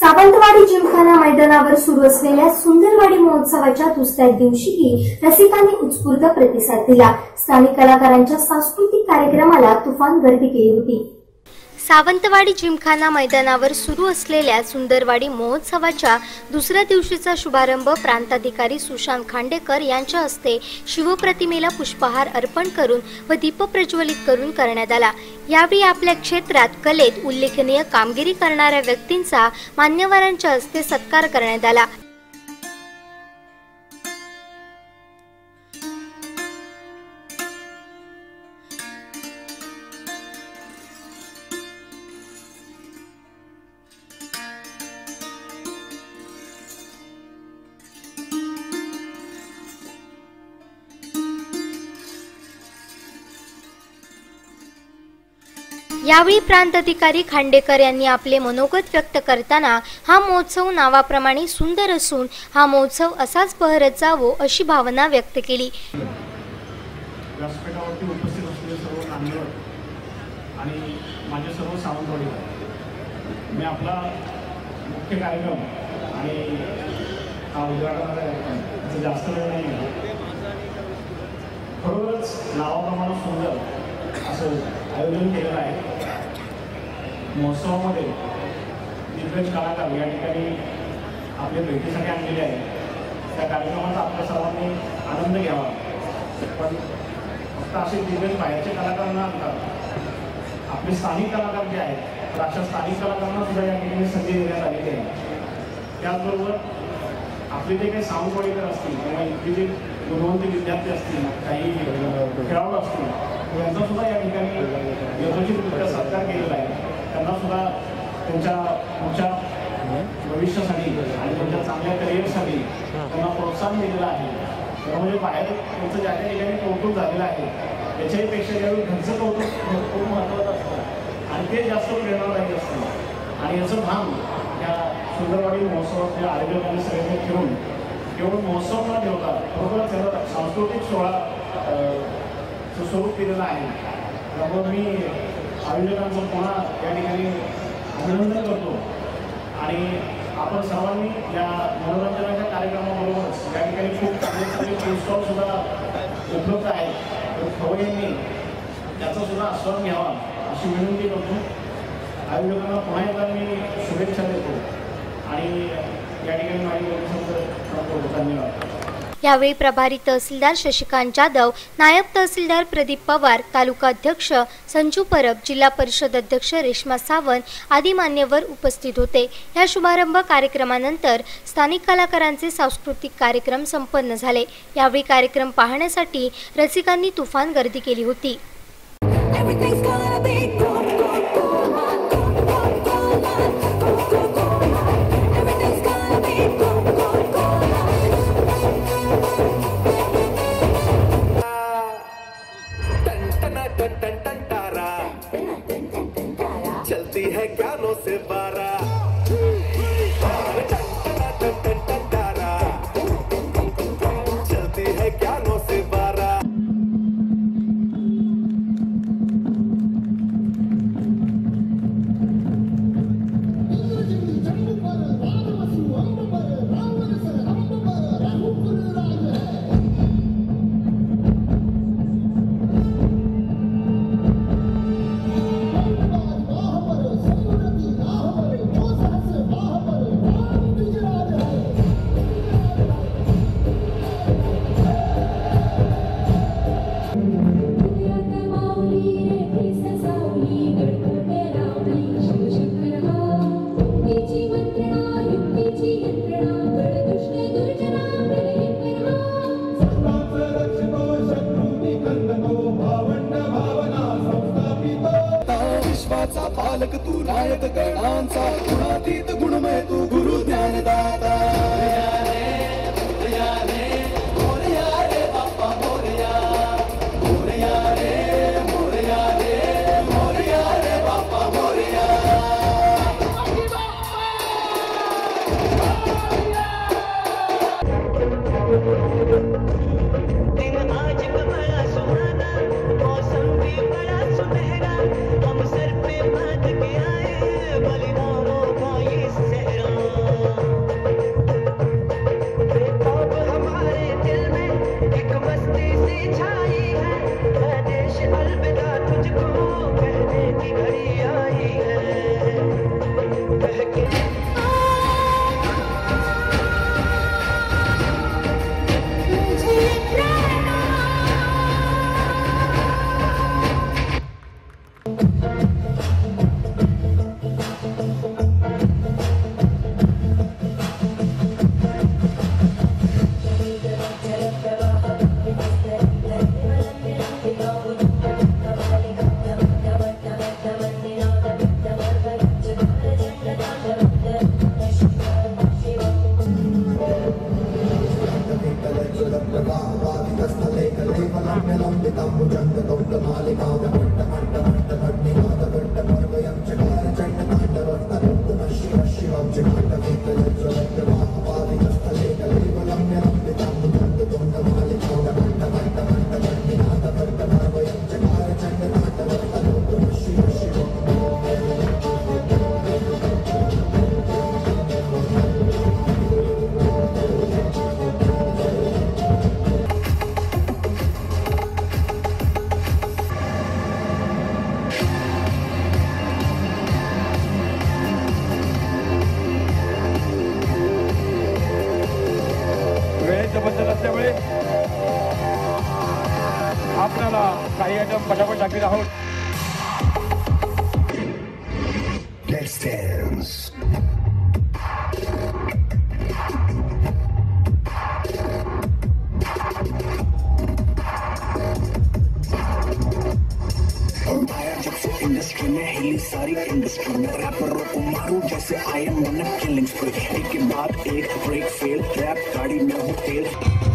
सावंतवाडी जिमखाना मैदानावर सुरू असलेल्या सुंदरवाडी महोत्सवाच्या दुसऱ्या दिवशीही रसिकांनी उत्स्फूर्त प्रतिसाद दिला. स्थानिक कलाकारांच्या सांस्कृतिक कार्यक्रमाला तुफान गर्दी केली होती. सावंतवाडी जिमखाना मैदानावर सुरू असलेल्या सुंदरवाडी महोत्सवाच्या दुसऱ्या दिवशीचा शुभारंभ प्रांताधिकारी सुशांत खांडेकर यांच्या हस्ते शिवप्रतिमेला पुष्पहार अर्पण करून व दीप प्रज्वलित करून करण्यात आला. यावेळी आपल्या क्षेत्रात कलेत उल्लेखनीय कामगिरी करणाऱ्या व्यक्तींचा मान्यवरांच्या हस्ते सत्कार करण्यात आला. यावेळी प्रांत अधिकारी खांडेकर यांनी आपले मनोगत व्यक्त करताना हा महोत्सव नावाप्रमाणे सुंदर असून हा महोत्सव असाच बहरत जावो अशी भावना व्यक्त केली. व्यासपीठावरती उपस्थित असलेले सर्व मान्यवर आणि माझे सर्व सावंतवाडी मी आपला मुख्य कार्यक्रम आणि हा उद्घाटनाचा कार्यक्रम याचा जास्त वेळ नाही आहे खरोखरच नावाप्रमाणे सुंदर असं आयोजन केलेलं आहे. महोत्सवामध्ये दिग्गज कलाकार या ठिकाणी आपल्या भेटीसाठी आणलेले आहेत. त्या कार्यक्रमाचा आपल्या सर्वांनी आनंद घ्यावा. पण फक्त असे दिग्गज बाहेरचे कलाकार न आणतात आपले स्थानिक कलाकार जे आहेत तर अशा स्थानिक कलाकारांना सुद्धा या ठिकाणी संधी देण्यात आलेली आहे. त्याचबरोबर आपले जे काही सावंतवाडीकर असतील किंवा इथले जे गुणवंत विद्यार्थी असतील काही खेळाडू असतील यांचा सुद्धा या ठिकाणी यथोचितरित्या सत्कार केलेला आहे. त्यांना सुद्धा त्यांच्या पुढच्या भविष्यासाठी आणि त्यांच्या चांगल्या करिअरसाठी त्यांना प्रोत्साहन दिलेलं आहे. त्यामुळे बाहेर त्यांचं ज्या त्या ठिकाणी कौतुक झालेलं आहे त्याच्याही पेक्षा ज्यावेळी घरचं कौतुक खूप महत्त्वाचं असतं. आणि ते जास्त प्रेरणादायी असतं. आणि याचं भान या सुंदरवाडी महोत्सवातल्या आयोजकांनी सगळ्यांनी ठेवून केवळ महोत्सव न ठेवता बरोबर त्याला सांस्कृतिक सोहळा स्वरूप केलेलं आहे. त्यामुळे मी आयोजकांचं पुन्हा या ठिकाणी अभिनंदन करतो. आणि आपण सर्वांनी या मनोरंजनाच्या कार्यक्रमाबरोबरच या ठिकाणी खूप चांगले चांगले पुरस्कार सुद्धा उपलब्ध आहेत. तर खवय्यांनी त्याचा सुद्धा आस्वाद घ्यावा अशी विनंती करतो. आयोजकांना पुन्हा एकदा मी शुभेच्छा देतो. आणि या ठिकाणी माझी गैरसमज धन्यवाद. यावेळी प्रभारी तहसीलदार शशिकांत जाधव नायब तहसीलदार प्रदीप पवार तालुका अध्यक्ष संजू परब जिल्हा परिषद अध्यक्ष रेश्मा सावंत आदी मान्यवर उपस्थित होते. या शुभारंभ कार्यक्रमानंतर स्थानिक कलाकारांचे सांस्कृतिक कार्यक्रम संपन्न झाले. यावेळी कार्यक्रम पाहण्यासाठी रसिकांनी तुफान गर्दी केली होती. पालक तू नायक गणांचा गुणातीत गुणमय तू गुरु ज्ञानदाता लग्नका वादितस्थले कले मलाम्यलम्बितं भुजङ्गकौण्डमालिकाव्यपट्टमण्डमण्ड आहोत Let's dance. जब से इंडस्ट्री में हिली सारी इंडस्ट्री में रैपरों को मारू जैसे I M one killing spray एक के बाद एक ब्रेक फेल रैप गाड़ी में हो तेल